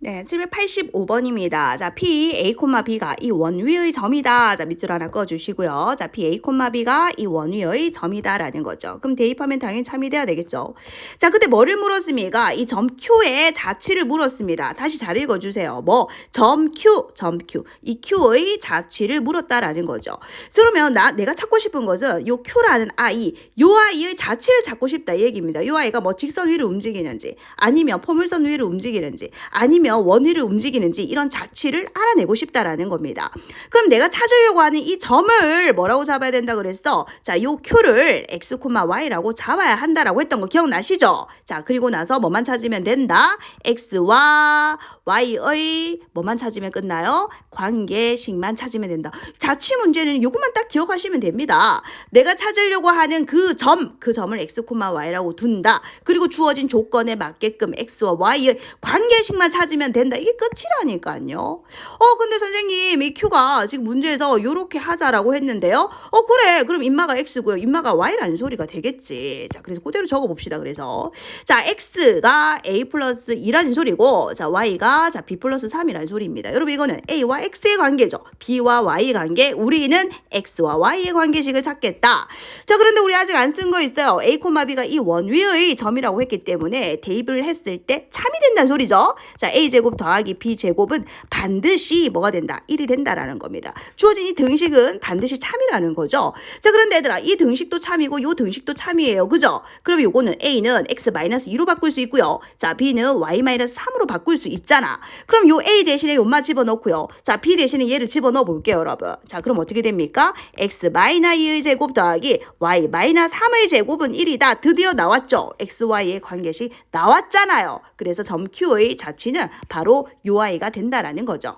네, 785번입니다. 자, P, A, B가 이 원위의 점이다. 자, 밑줄 하나 꺼주시고요. 자, P, A, B가 이 원위의 점이다라는 거죠. 그럼 대입하면 당연히 참이 돼야 되겠죠. 자, 근데 뭐를 물었습니까? 이 점 Q의 자취를 물었습니다. 다시 잘 읽어주세요. 뭐, 점 Q, 점 Q. 이 Q의 자취를 물었다라는 거죠. 그러면 나, 내가 찾고 싶은 것은 요 Q라는 아이, 요 아이의 자취를 찾고 싶다 이 얘기입니다. 요 아이가 뭐 직선 위를 움직이는지, 아니면 포물선 위를 움직이는지, 아니면 원위를 움직이는지 이런 자취를 알아내고 싶다라는 겁니다. 그럼 내가 찾으려고 하는 이 점을 뭐라고 잡아야 된다 그랬어? 자, 요 Q를 x, y라고 잡아야 한다라고 했던 거 기억나시죠? 자, 그리고 나서 뭐만 찾으면 된다? x와 y의 뭐만 찾으면 끝나요? 관계식만 찾으면 된다. 자취 문제는 요것만 딱 기억하시면 됩니다. 내가 찾으려고 하는 그 점, 그 점을 x, y라고 둔다. 그리고 주어진 조건에 맞게끔 x와 y의 관계식만 찾으면 된다. 이게 끝이라니까요. 어, 근데 선생님, 이 Q가 지금 문제에서 요렇게 하자라고 했는데요. 어, 그래. 그럼 인마가 X고요. 인마가 Y라는 소리가 되겠지. 자, 그래서 그대로 적어 봅시다. 그래서. 자, X가 A 플러스 2라는 소리고, 자, Y가 자, B 플러스 3이라는 소리입니다. 여러분, 이거는 A와 X의 관계죠. B와 Y의 관계. 우리는 X와 Y의 관계식을 찾겠다. 자, 그런데 우리 아직 안 쓴 거 있어요. A, B가 이 원위의 점이라고 했기 때문에 대입을 했을 때 참이 된다는 소리죠. 자, A 제곱 더하기 B 제곱은 반드시 뭐가 된다? 1이 된다라는 겁니다. 주어진 이 등식은 반드시 참이라는 거죠. 자, 그런데 얘들아, 이 등식도 참이고 요 등식도 참이에요. 그죠? 그럼 요거는 A는 X-2로 바꿀 수 있고요. 자, B는 Y-3으로 바꿀 수 있잖아. 그럼 요 A 대신에 요마 집어넣고요. 자, B 대신에 얘를 집어넣어 볼게요, 여러분. 자, 그럼 어떻게 됩니까? X-2의 제곱 더하기 Y-3의 제곱은 1이다. 드디어 나왔죠? XY의 관계식 나왔잖아요. 그래서 점 Q의 자취는 바로 요 아이가 된다라는 거죠.